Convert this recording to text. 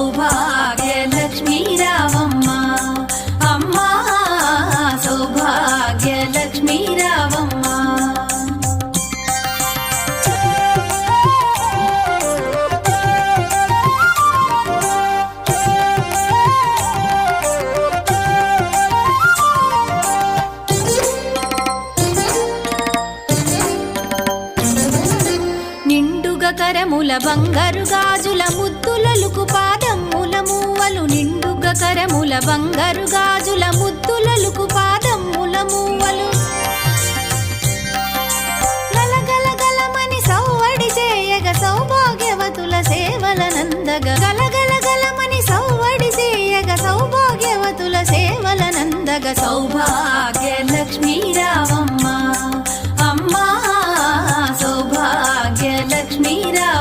సౌభాగ్య లక్ష్మీ రావమ్మ అమ్మా సౌభాగ్య లక్ష్మీ రావమ్మ నిండుగ కరముల బంగారు గాజుల ముద్దులలుకు పాదమ్ముల యుగకరముల బంగారు గాజుల ముద్దులలుకు పాదముల మూవలు గలగలగలమని సౌవడి చేయగ సౌభాగ్యవతుల సేవల నందగ. గలగలగలమని సౌవడి చేయగ సౌభాగ్యవతుల సేవల నందగ. సౌభాగ్య లక్ష్మీ రావమ్మ అమ్మా సౌభాగ్య లక్ష్మీ రావ